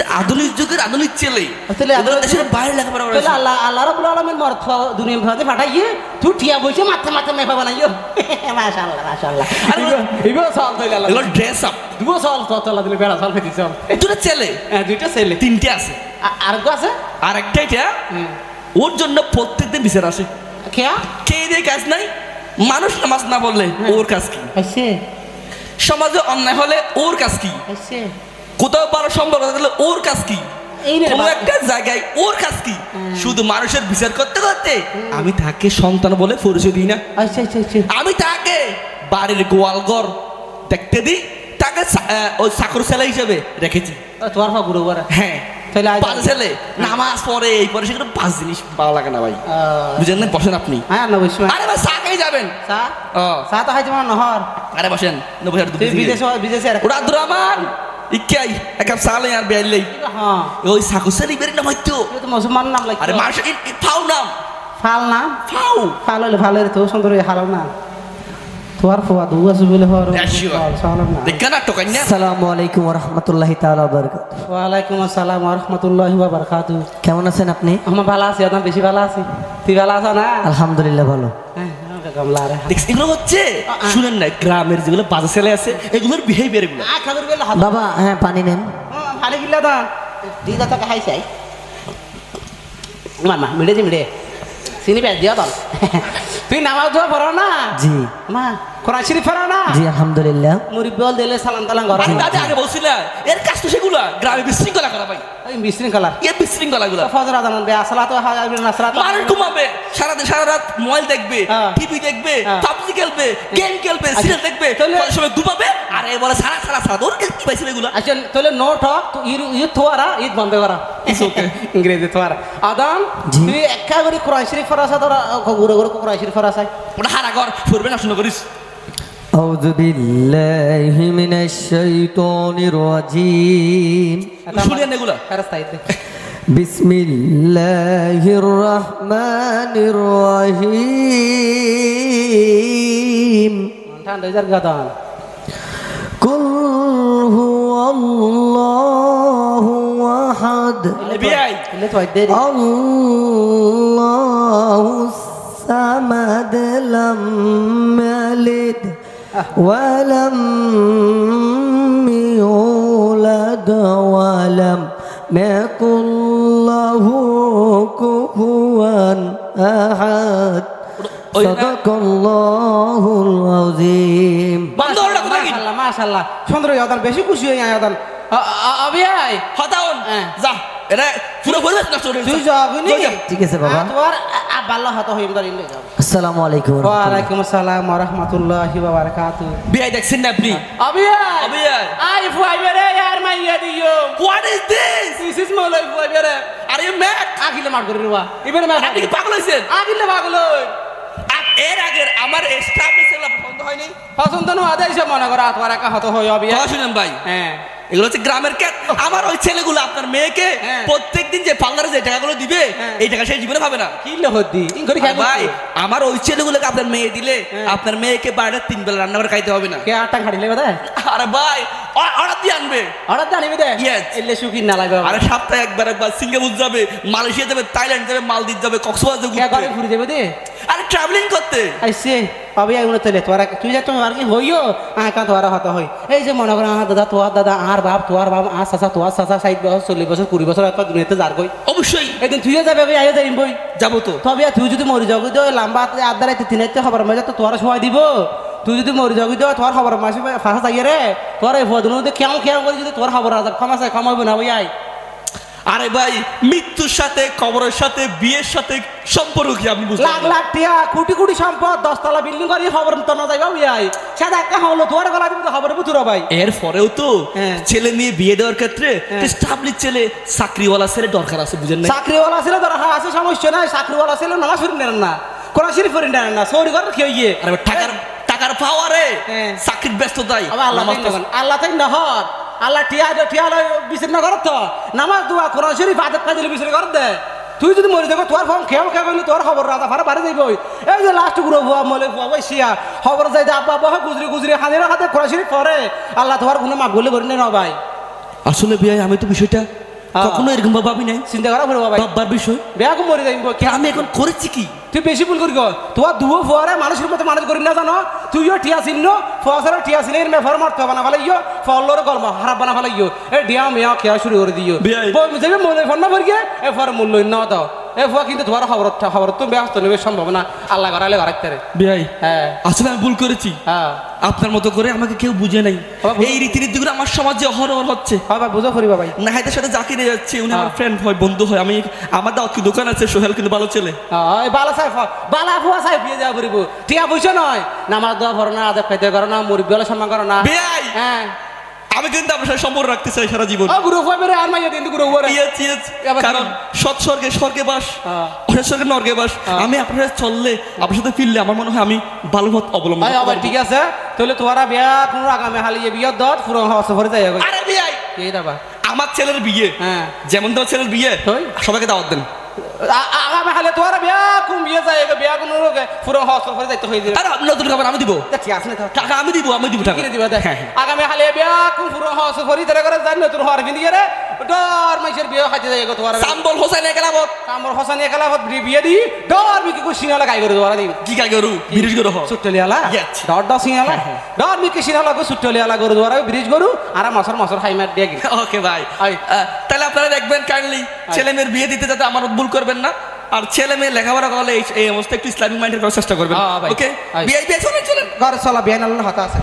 আধুনিক যুগের আধুনিক ছেলে। তাহলে আধুনিক- দেশের বাইরে লেখাপড়া তাহলে করেছে। আল্লাহ আল্লাহ রাব্বুল আলামিন মর্থ দুনিয়া ভাতে পাঠাইয়ে তুই টিয়া বইছে মাথা মাথা মেফা বানাইও মাশাআল্লাহ মাশাআল্লাহ। আরে ইবো সাল তৈলা আল্লাহ এগুলো ড্রেস আপ দুবো সাল তো তলা দিলে বেড়া সাল ফেটিছ দুটো ছেলে। হ্যাঁ দুইটা ছেলে। তিনটে আছে। আর আছে? আর একটা এটা ওর জন্য প্রত্যেকদিন বিচার আসে। দিয়ে কাজ নাই? মানুষ নামাজ না বললে ওর কাজ কি? সমাজে অন্যায় হলে ওর কাজ কি? কোথাও ভালো সম্পর্ক থাকলে ওর কাজ কি? কোনো একটা জায়গায় ওর কাজ কি? শুধু মানুষের বিচার করতে করতে? আমি তাকে সন্তান বলে পরিচয় দিই না। আইছে আইছে আইছে আমি তাকে বাড়ির গোয়ালঘর দেখতে দিই তাকে ওই চাকর ছেলে হিসেবে রেখেছি। তোমার হ্যাঁ। তাহলে ছেলে নামাজ পড়ে এই পরে সেগুলো পাঁচ জিনিস ভালো লাগে না ভাই। বুঝেন না? বসেন আপনি। হ্যাঁ নবশ আরে ভাই চা যাবেন। চা? ও। চা তো খাইতে আমার নহর। আরে বসেন বিদেশে ওরা ইকাই এক কাপ চা লই আর বেয়াইলেই হ্যাঁ ওই চাকর ছেলে বেরি না হয়তো তুই তো মুসলমান নাম লাগছে আরে মার্শ ফাউ নাম ফাল না ফাউ ফাল হলে ভালো রে তো সুন্দর হালাল না তোমার ফোয়া দু আছে বলে হওয়ার সালাম না দেখা না টোকাই না আসসালামু আলাইকুম রহমতুল্লাহি তাআলা বারাকাত ওয়ালাইকুম আসসালাম ওয়া রাহমাতুল্লাহি ওয়া বারাকাতু কেমন আছেন আপনি আমার ভালো আছি একদম বেশি ভালো আছি তুই ভালো আছো না আলহামদুলিল্লাহ ভালো হ্যাঁ দেখছি এগুলো হচ্ছে? শুনেন না গ্রামের যেগুলো বাজে ছেলে আছে এগুলোর বিহেভিয়ার এগুলো। আ খাবার বেলা হাত। বাবা হ্যাঁ পানি নেন। ভালো গিলা দান দিদা তাকে মা মামা মিড়ে যে মিড়ে চিনি পেঁয়াজ দিয়া দল তুই নামাজ দোয়া পড়ো না। জি। মা কোরআন শরীফ পড়ো না? জি আলহামদুলিল্লাহ। মুরিব্বল দিলে সালাম তালাম ঘর আরে দাদা আগে বলছিলা এর কাজ তো সেগুলো গ্রামে বিশৃঙ্খলা করা ভাই। ওই বিশৃঙ্খলা। এর বিশৃঙ্খলা গুলো। ফজর আদান বে আসলা তো হাজার নাসরা তো মানুষ ঘুমাবে সারাদিন সারা রাত মোবাইল দেখবে হ্যাঁ। টিভি দেখবে হ্যাঁ। পাবজি খেলবে গেম খেলবে সিরিয়াল দেখবে তাহলে- পরে সময় ঘুমাবে আর এ বলে সারা সারা সারা ওর কি পাইছিল এগুলো? আচ্ছা তাহলে নো টক ঈদ থোয়ারা ঈদ বন্ধ করা। ইংরেজি থোয়ারা। আদান জি। তুই একা করে কোরআন শরীফ পড়া তোরা ঘুরে ঘুরে কোরআন শরীফ পড়া ওটা হারা ঘর ফুরবে না শুনে করিস। أعوذ بالله من الشيطان الرجيم بسم الله الرحمن الرحيم قل هو الله واحد الله الصمد لم يلد ولم يولد ولم يكن له كفوا أحد صدق الله العظيم বন্ধ হলো না কোথায় মাশাআল্লাহ মাশাআল্লাহ সুন্দর আদান বেশি খুশি হই আদান আবিয়াই হতাওন হ্যাঁ। যা এটা পুরো পরিবেশ নষ্ট করে তুই যাবনি ঠিক আছে বাবা তোর হাত হইম দাঁড়িয়ে লই যাও। আসসালামু আলাইকুম ওয়ালাইকুম আসসালাম ওয়া রাহমাতুল্লাহি ওয়া বারাকাতুহু। বিআই দেখছেন না আপনি? আবিয়াই। আই ফুয়াই বেরে ইয়ার মাইয়া দিও। What is this this is মালাই ফুয়াই বেরে আর ইউ ম্যাড আগিলে মার করে রুবা এবারে মার আপনি পাগল হয়েছেন আগিলে পাগল এর আগের আমার স্টাফ পছন্দ হয়নি। পছন্দ নো আদাই মনে করা তোমার একা হত হই কথা শুনেন ভাই। হ্যাঁ। এগুলো হচ্ছে গ্রামের ক্যাট আমার ওই ছেলেগুলো আপনার মেয়েকে হ্যাঁ। প্রত্যেকদিন যে পার্লারে যে টাকাগুলো দিবে হ্যাঁ। এই টাকা সেই জীবনে পাবে না। কি লহদি ভাই আমার ওই ছেলেগুলোকে আপনার মেয়ে দিলে হ্যাঁ। আপনার মেয়েকে বাইরে তিন বেলা রান্না করে খাইতে হবে না। কে আটা খাড়িলে বাদা আরে ভাই অর্ডার দিয়ে আনবে। অর্ডার জানিবি দে? Yes. এলে সুখী না লাগবে আরে সপ্তাহে একবার একবার সিঙ্গাপুর যাবে মালয়েশিয়া যাবে থাইল্যান্ড যাবে মালদ্বীপ যাবে কক্সবাজার ঘুরতে। ঘুরে যাবে দে? আরে ট্রাভেলিং করতে। আইসে পাবি আগুন তেলে তোরা তুই যা তুমি আর কি হইও? আঁকা তোরা হত হই এই যে মনে কর আমার দাদা তোর দাদা আর বাপ তোর বাপ আর চাচা তোর চাচা ষাট বছর চল্লিশ বছর কুড়ি বছর একটা দুনিয়াতে যার কই? অবশ্যই। একদিন তুই যাবে ভাই আইও যাইম বই। যাব তো। তবে তুই যদি মরি যাবি তো লম্বা আধা রাইতে তিন রাইতে খবর মাঝে তো তোর সময় দিব। তুই যদি মরি যাবি তো তোর খবর মাসে ফাঁসা চাইয়ে রে। তোর এই ফদিন কেমন কেমন করে যদি তোর খবর আছে ক্ষমা চাই ক্ষমা হইব না ভাই আই আরে ভাই মৃত্যুর সাথে কবরের সাথে বিয়ের সাথে সম্পর্ক কি আপনি বুঝতে লাখ লাখ টিয়া কোটি কোটি সম্পদ দশতলা বিল্ডিং করি খবর তো না যাইবা ভাই সাদা একটা হলো তোর গলা দিবি তো খবর বুঝুর ভাই। এর পরেও তো হ্যাঁ। ছেলে নিয়ে বিয়ে দেওয়ার ক্ষেত্রে হ্যাঁ। স্টাবলিশ ছেলে চাকরিওয়ালা ছেলে দরকার আছে বুঝেন না চাকরিওয়ালা ছিল হা আছে সমস্যা নাই। চাকরিওয়ালা ছেলে নামাজ পড়ি নেন না। কোন শরীফ পড়ি নেন না। সৌরি করে খেয়ে গিয়ে। আরে টাকার টাকার পাওয়ারে হ্যাঁ। চাকরির ব্যস্ততাই আল্লাহ আল্লাহ তাই নহর আল্লাহ টিয়া টিয়া বিচার না করত। নামাজ দুয়া কোরআন শরীফ আদব কাজ বিচার কর দে। তুই যদি মরে দেখো তোর ফোন খেয়াল খেয়ে গেলি তোর খবর রাজা ফারা বাড়ি যাইব এই যে লাস্টগুলো ভুয়া মলে ভুয়া ওই শিয়া। খবর যাই দে আব্বা বাবা গুজরি গুজরি হাজিরা হাতে কোরআন শরীফ পরে আল্লাহ তোমার কোনো মাফ বলে করি না ভাই। আসলে বিয়ে আমি তো বিষয়টা। কখনো এরকম ভাবে নাই। চিন্তা করা পড়ব ভাই। বাবার বিষয়। বিয়া কো মরে যাইব আমি এখন করেছি কি? তুই বেশি ভুল করি তোমার দুয়ো ফুয়ারে মানুষের মতো মানুষ করি না জানো? তুইও টিয়া চিহ্ন ফসল টিয়া চিহ্ন এর ফর মারতে বানা ভালো ইয়ো ফলর গল্প খারাপ বানা ভালো ইয়ো এ ডিয়া মেয়া খেয়া শুরু করে দিও। যাবে মনে ফোন না ভরিয়ে এ ফর মূল্য না দাও। এ ফুয়া কিন্তু তোমার খবর খবর তুমি ব্যস্ত নেবে সম্ভাবনা আল্লাহ করালে করাইতে রে। বিয়াই হ্যাঁ। আসলে আমি ভুল করেছি। হ্যাঁ। আপনার মতো করে আমাকে কেউ বুঝে নাই। এই রীতিনীতিগুলো আমার সমাজে অহরহ হচ্ছে। হ্যাঁ ভাই বুঝো করিবা ভাই। নাহাইদের সাথে জাকিরে যাচ্ছে উনি আমার হ্যাঁ। ফ্রেন্ড হয় বন্ধু হয়। আমি আমার দাওয়াত কি দোকান আছে সোহেল কিন্তু ভালো ছেলে। হ্যাঁ বালা সাহেব বালা ফুয়া সাহেব বিয়ে যাওয়া করিব। টিয়া বুঝছ নয় নামাজ দেওয়া ভরো না আদেব খাইতে করো না মুরব্বী হলে সম্মান করো না। বিয়াই হ্যাঁ। আমি কিন্তু আপনার সাথে সম্পর্ক রাখতে চাই সারা জীবন। আর মাইয়া yes. কারণ সৎ স্বর্গে স্বর্গে বাস। হ্যাঁ। অনেক স্বর্গে নর্গে বাস। হ্যাঁ। আমি আপনার সাথে চললে আপনার সাথে ফিরলে আমার মনে হয় আমি ভালো পথ অবলম্বন ভাই আবার ঠিক আছে? তাহলে তোমারা বিয়া কোনো আগামী হালিয়ে বিয়া দত পুরো হওয়া সফরে যাই আরে বিয়াই এই দাবা? আমার ছেলের বিয়ে। হ্যাঁ। যেমন তোমার ছেলের বিয়ে ওই। সবাইকে দাওয়াত দেন। আগামী হালে তোমারা বিয়া কোন বিয়ে যায় বিয়া কোনো পুরো হওয়া সফরে যাইতে হয়ে যাবে আরে নতুন খাবার আমি দিব। ঠিক আছে টাকা আমি দিব আমি দিব টাকা দিবা? দেখ হ্যাঁ, হ্যাঁ। আগামী হালে বিয়া কোন পুরো হওয়া সফরে তারা করে জানি নতুন হওয়ার কিন্তু রে ডর মাইসের বিয়ে খাইতে যাই গো তোমার। সাম্বল হোসেন একেলাবত কামর হসানি একালা বিয়ে দি ডর বিকি কো সিনালা গাই করে তোমারা দিন কি কাজ গরু? বিরিশ গরু হ সুটলিয়ালা Yes. ডর ডর সিনালা ডর বিকি সিনালা কো সুটলিয়ালা গরু দ্বারা ব্রিজ গরু আর মাসর মাসর হাইমার দিয়ে ওকে ভাই তাহলে আপনারা দেখবেন কাইন্ডলি ছেলে মেয়ের বিয়ে দিতে যাতে আমার ভুল করবেন না। আর ছেলে মেয়ে লেখাপড়া করলে এই- অবস্থা একটু ইসলামিক মাইন্ডের করার চেষ্টা করবেন। হ্যাঁ, ভাই। ওকে। বিয়ে বিয়ে চলেন চলেন। ঘর চলা বিয়ান আল্লাহ হাতা আছে।